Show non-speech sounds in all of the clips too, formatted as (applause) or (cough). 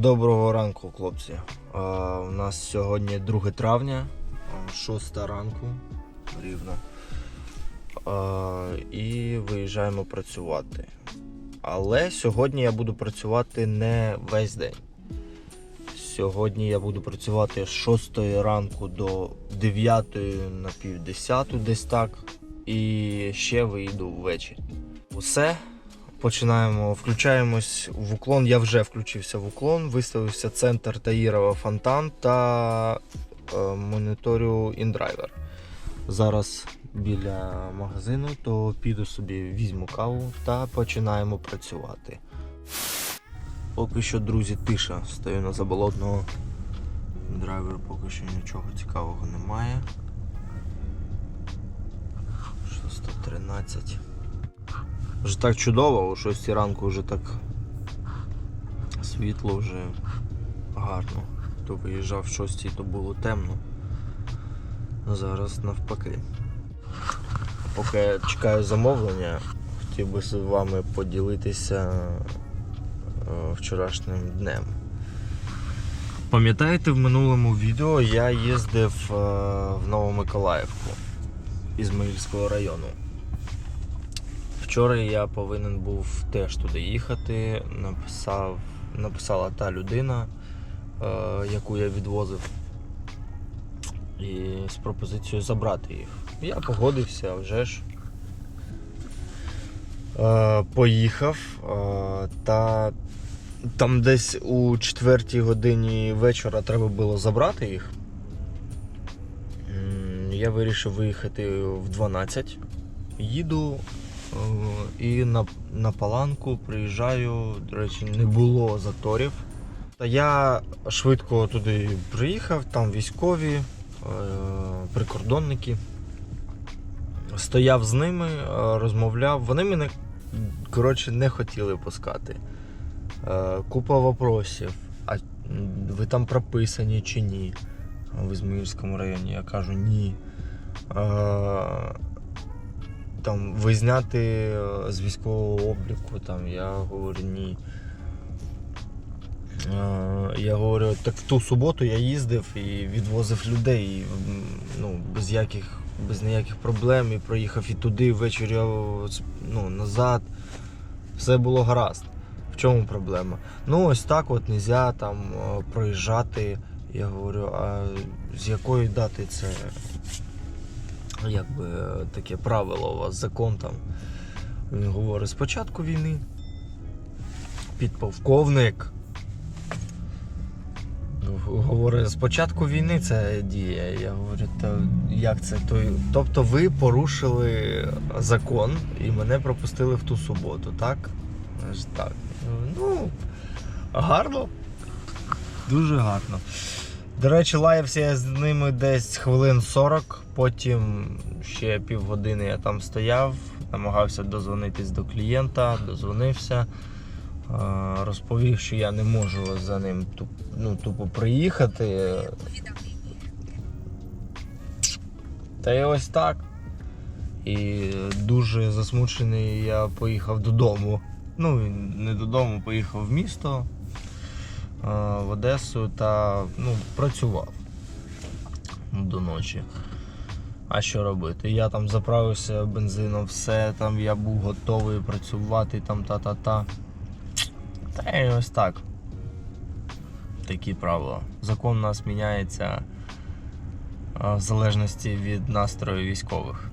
Доброго ранку, хлопці. А, у нас сьогодні 2 травня, 6 ранку рівно. А, і виїжджаємо працювати. Але сьогодні я буду працювати не весь день. Сьогодні я буду працювати з 6 ранку до 9 на пів 10 десь так. І ще вийду ввечері. Усе. Починаємо, включаємось в уклон. Я вже включився в уклон, виставився центр Таїрова Фонтан та е, моніторю InDriver. Зараз біля магазину, то піду собі, візьму каву та починаємо працювати. Поки що, друзі, тиша. Стою на заболотного. Драйвер поки що нічого цікавого немає. 613. Вже так чудово, о 6 ранку вже так світло вже гарно. То виїжджав в 6, то було темно. А зараз навпаки. Поки я чекаю замовлення, хотів би з вами поділитися е, вчорашнім днем. Пам'ятаєте, в минулому відео я їздив е, в Новомиколаївку Ізмаїльського району. Вчора я повинен був теж туди їхати. Написав, написала та людина, е, яку я відвозив, і з пропозицією забрати їх. Я погодився вже ж. Е, поїхав е, та там десь у 4 годині вечора треба було забрати їх. Я вирішив виїхати в 12. Їду і на, на паланку приїжджаю. До речі, не було заторів. Та я швидко туди приїхав, там військові, е, прикордонники. Стояв з ними, е, розмовляв. Вони мене коротше, не хотіли пускати. Е, Купа вопросів. А ви там прописані чи ні? В Ізмаїльському районі. Я кажу ні. Там ви е, з військового обліку, там я говорю ні. Е, Я говорю, так в ту суботу я їздив і відвозив людей ну, без, яких, без ніяких проблем і проїхав і туди, ввечері ну, назад. Все було гаразд. В чому проблема? Ну, ось так от нельзя там е, проїжджати. Я говорю, а з якої дати це якби е, таке правило у вас, закон там. Він говорить, з початку війни. Підполковник. Говорить, з початку війни це діє. Я говорю, та як це? Тобто ви порушили закон і мене пропустили в ту суботу, так? Так. Ну, гарно. Дуже гарно. До речі, лаявся я з ними десь хвилин 40, потім ще півгодини я там стояв, намагався дозвонитись до клієнта, дозвонився. Е, Розповів, що я не можу за ним ну, тупо приїхати. Та й ось так. І дуже засмучений я поїхав додому. Ну, не додому, поїхав в місто в Одесу та ну, працював до ночі. А що робити? Я там заправився бензином, все, там я був готовий працювати, там та-та-та. Та й ось так. Такі правила. Закон у нас міняється в залежності від настрою військових.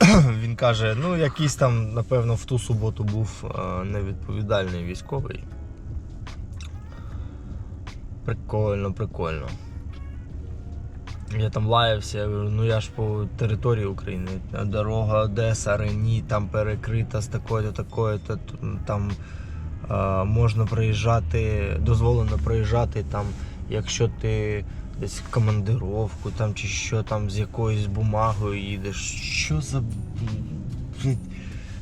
(clears throat) Він каже, ну якийсь там, напевно, в ту суботу був невідповідальний військовий. Прикольно, прикольно. Я там лаявся, я говорю, ну я ж по території України. Дорога Одеса, Рені, там перекрита з такою-то, такою-то, там е, можна проїжджати, дозволено проїжджати там, якщо ти десь в командировку там чи що там з якоюсь бумагою їдеш. Що за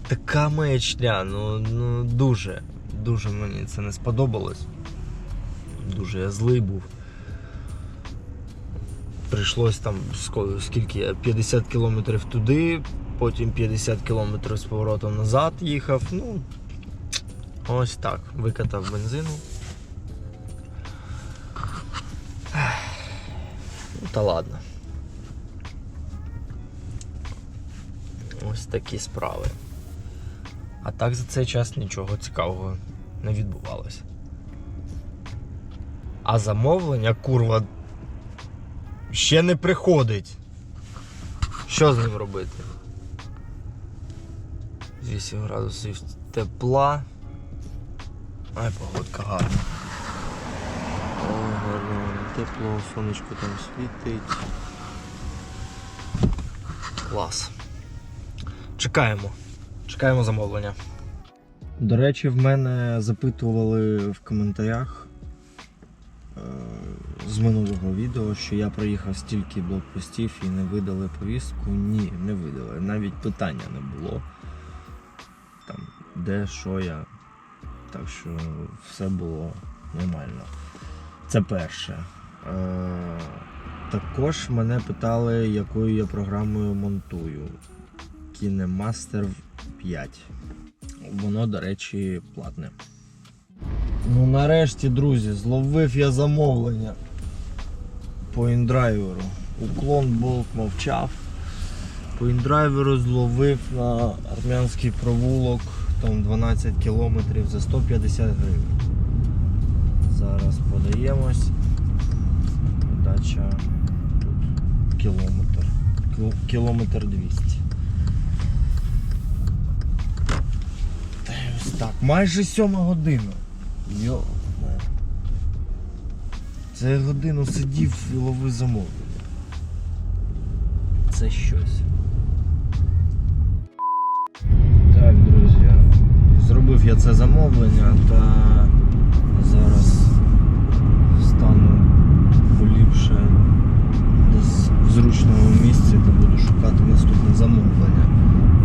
така маячня? Ну, ну дуже, дуже мені це не сподобалось дуже я злий був. Прийшлось там скільки 50 кілометрів туди, потім 50 кілометрів з поворотом назад їхав. Ну, Ось так, викатав бензину. Ну, та ладно. Ось такі справи. А так за цей час нічого цікавого не відбувалося. А замовлення, курва, ще не приходить. Що з ним робити? 8 градусів тепла. Ай, погодка гарна. О, гарно, тепло, сонечко там світить. Клас. Чекаємо. Чекаємо замовлення. До речі, в мене запитували в коментарях з минулого відео, що я проїхав стільки блокпостів і не видали повістку. Ні, не видали. Навіть питання не було. Там, де, що я. Так що все було нормально. Це перше. Е, також мене питали, якою я програмою монтую. KineMaster 5. Воно, до речі, платне. Ну нарешті, друзі, зловив я замовлення по індрайверу. Уклон болт мовчав. По індрайверу зловив на армянський провулок там 12 кілометрів за 150 гривень. Зараз подаємось. Дача тут кілометр. Кіл- Кілометр 200. Ось так, майже сьома година. Йо. Це я годину сидів і ловив замовлення. Це щось. Так, друзі, зробив я це замовлення та зараз стану поліпше десь в зручному місці та буду шукати наступне замовлення.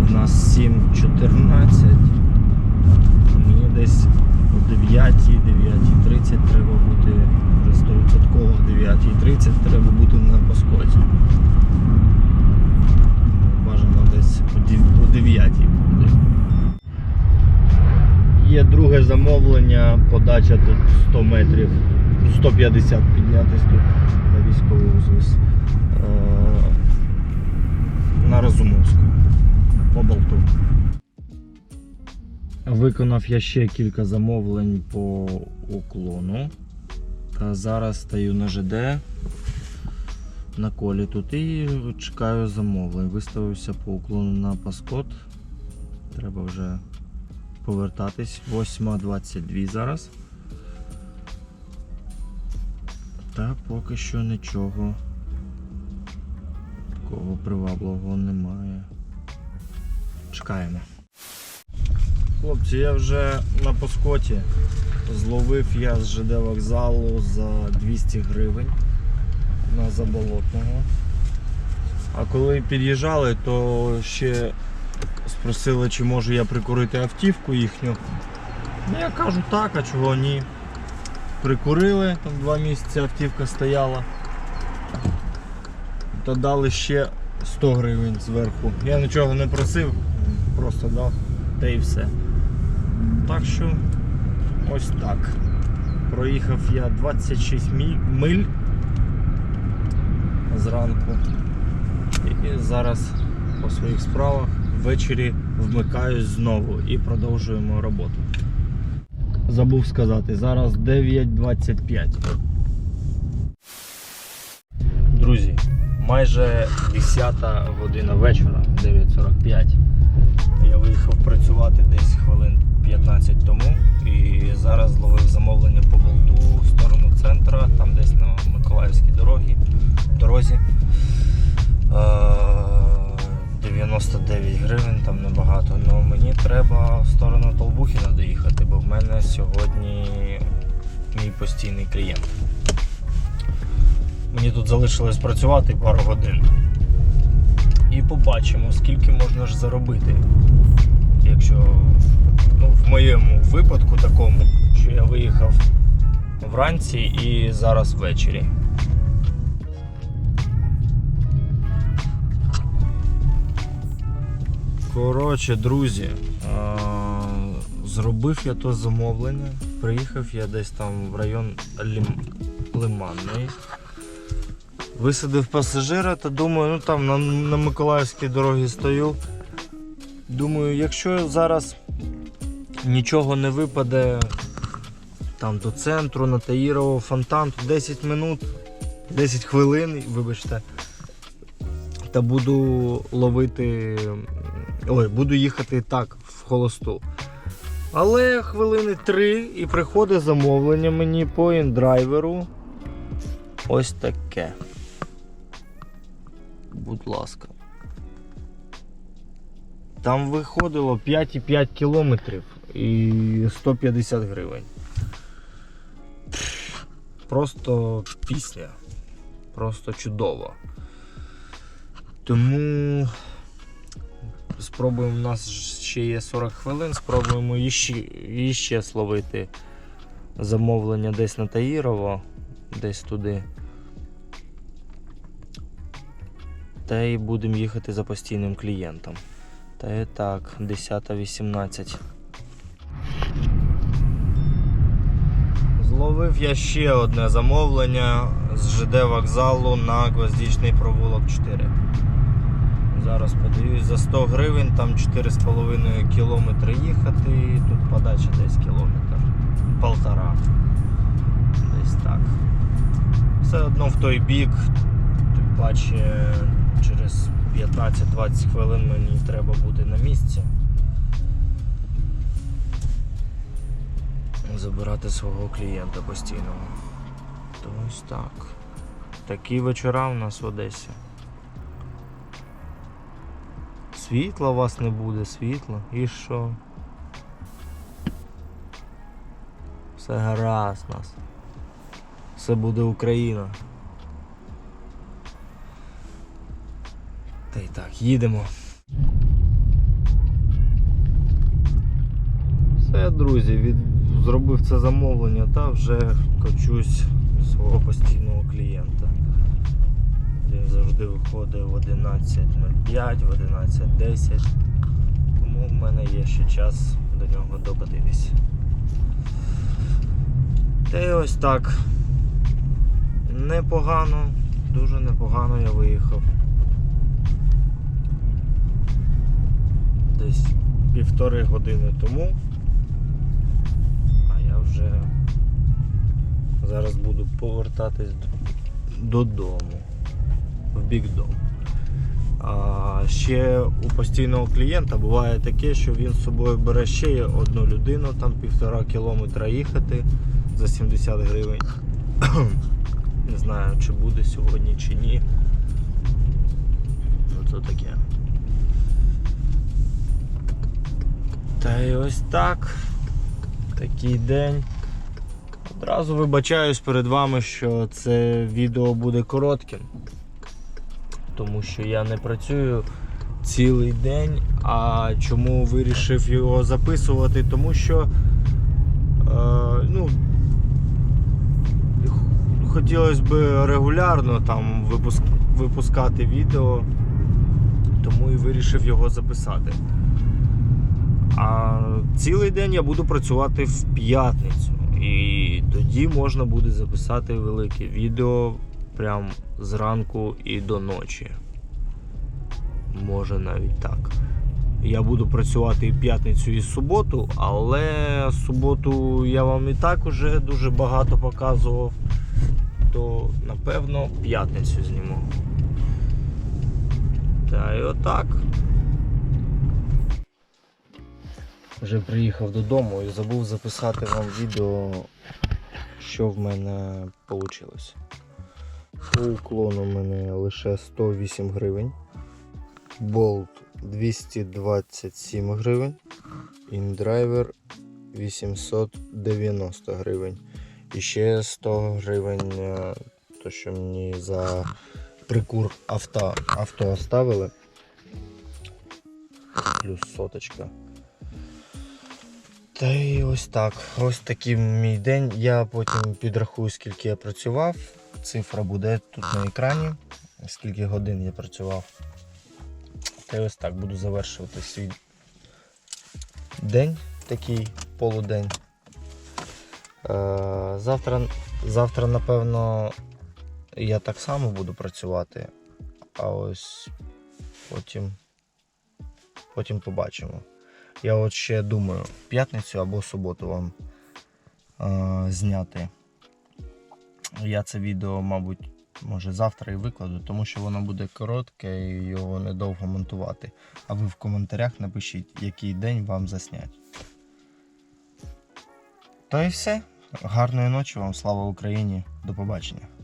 У нас 7.14. Мені десь о 9 9.30 треба бути вже 100% о 9.30 треба бути на поскоті. Бажано десь о 9 буде. Є друге замовлення, подача тут 100 метрів, 150 піднятись тут на військовий узвіз. Е, На Розумовську. По болту. Виконав я ще кілька замовлень по уклону. Зараз стою на ЖД на колі тут і чекаю замовлень. Виставився по уклону на паскот. Треба вже повертатись. 8.22 зараз. Та поки що нічого такого привабливого немає. Чекаємо. Хлопці, я вже на поскоті. Зловив я з ЖД вокзалу за 200 гривень на заболотного. А коли під'їжджали, то ще спросили, чи можу я прикурити автівку їхню. Ну я кажу так, а чого ні. Прикурили, там два місяці автівка стояла. Та дали ще 100 гривень зверху. Я нічого не просив, просто дав та і все. Так що ось так. Проїхав я 26 міль, миль зранку. І зараз по своїх справах ввечері вмикаюсь знову і продовжуємо роботу. Забув сказати, зараз 9.25. Друзі, майже 10 година вечора, 9.45. Я виїхав працювати десь хвилин 15 тому і зараз зловив замовлення по болту в сторону центра, там десь на Миколаївській дорогі, дорозі. Е, 99 гривень, там небагато. але мені треба в сторону Толбухіна доїхати, бо в мене сьогодні мій постійний клієнт. Мені тут залишилось працювати пару годин. І побачимо, скільки можна ж заробити. Якщо ну, в моєму випадку такому, що я виїхав вранці і зараз ввечері. Коротше, друзі, зробив я то замовлення. Приїхав я десь там в район Лім... Лиманної. Висадив пасажира та думаю, ну там на, на Миколаївській дорогі стою. Думаю, якщо зараз нічого не випаде там до центру, на Таїрово фонтан, 10 минут, 10 хвилин, вибачте, та буду ловити. Ой, буду їхати так, в холосту. Але хвилини 3 і приходить замовлення мені по індрайверу. Ось таке. Будь ласка. Там виходило 5,5 кілометрів і 150 гривень. Просто пісня. Просто чудово. Тому спробуємо, у нас ще є 40 хвилин, спробуємо іще, іще словити замовлення десь на Таїрово, десь туди. Та й будемо їхати за постійним клієнтом. Та і так, 10.18. Зловив я ще одне замовлення з ЖД вокзалу на Гвоздічний провулок 4. Зараз подивлюсь, за 100 гривень там 4,5 кілометри їхати, тут подача десь кілометр. Полтора. Десь так. Все одно в той бік, тим паче через 15-20 хвилин мені треба бути на місці. Забирати свого клієнта постійного. То ось так. Такі вечора у нас в Одесі. Світла у вас не буде, світла. І що? Все гаразд у нас. Все буде Україна. Та й так, їдемо. Все, друзі, від... зробив це замовлення та вже кочусь до свого постійного клієнта. Він завжди виходить в 11.05, в 11.10. Тому в мене є ще час до нього докотитись. Та й ось так. Непогано, дуже непогано я виїхав. Десь півтори години тому. Вже зараз буду повертатись додому. В бік дому. А ще у постійного клієнта буває таке, що він з собою бере ще одну людину, там півтора кілометра їхати за 70 гривень. (coughs) Не знаю, чи буде сьогодні, чи ні. Ну таке. Та й ось так. Такий день. Одразу вибачаюсь перед вами, що це відео буде коротким. Тому що я не працюю цілий день. А чому вирішив його записувати? Тому що е, ну, хотілося б регулярно там випуск, випускати відео, тому і вирішив його записати. А цілий день я буду працювати в п'ятницю. І тоді можна буде записати велике відео прям зранку і до ночі. Може навіть так. Я буду працювати і п'ятницю, і суботу, але суботу я вам і так уже дуже багато показував. То напевно п'ятницю зніму. Та і отак. Вже приїхав додому і забув записати вам відео, що в мене вийшло. По уклону в мене лише 108 гривень. Болт 227 гривень. Індрайвер 890 гривень. І ще 100 гривень, е, то що мені за прикур авто, авто оставили. Плюс соточка. Та й ось так. Ось такий мій день. Я потім підрахую, скільки я працював. Цифра буде тут на екрані, скільки годин я працював. Та й ось так буду завершувати свій день, такий полудень. Е, завтра, завтра, напевно, я так само буду працювати, а ось потім, потім побачимо. Я от ще думаю, п'ятницю або суботу вам е, зняти. Я це відео, мабуть, може завтра і викладу, тому що воно буде коротке і його недовго монтувати. А ви в коментарях напишіть, який день вам заснять. То і все. Гарної ночі вам, слава Україні, до побачення.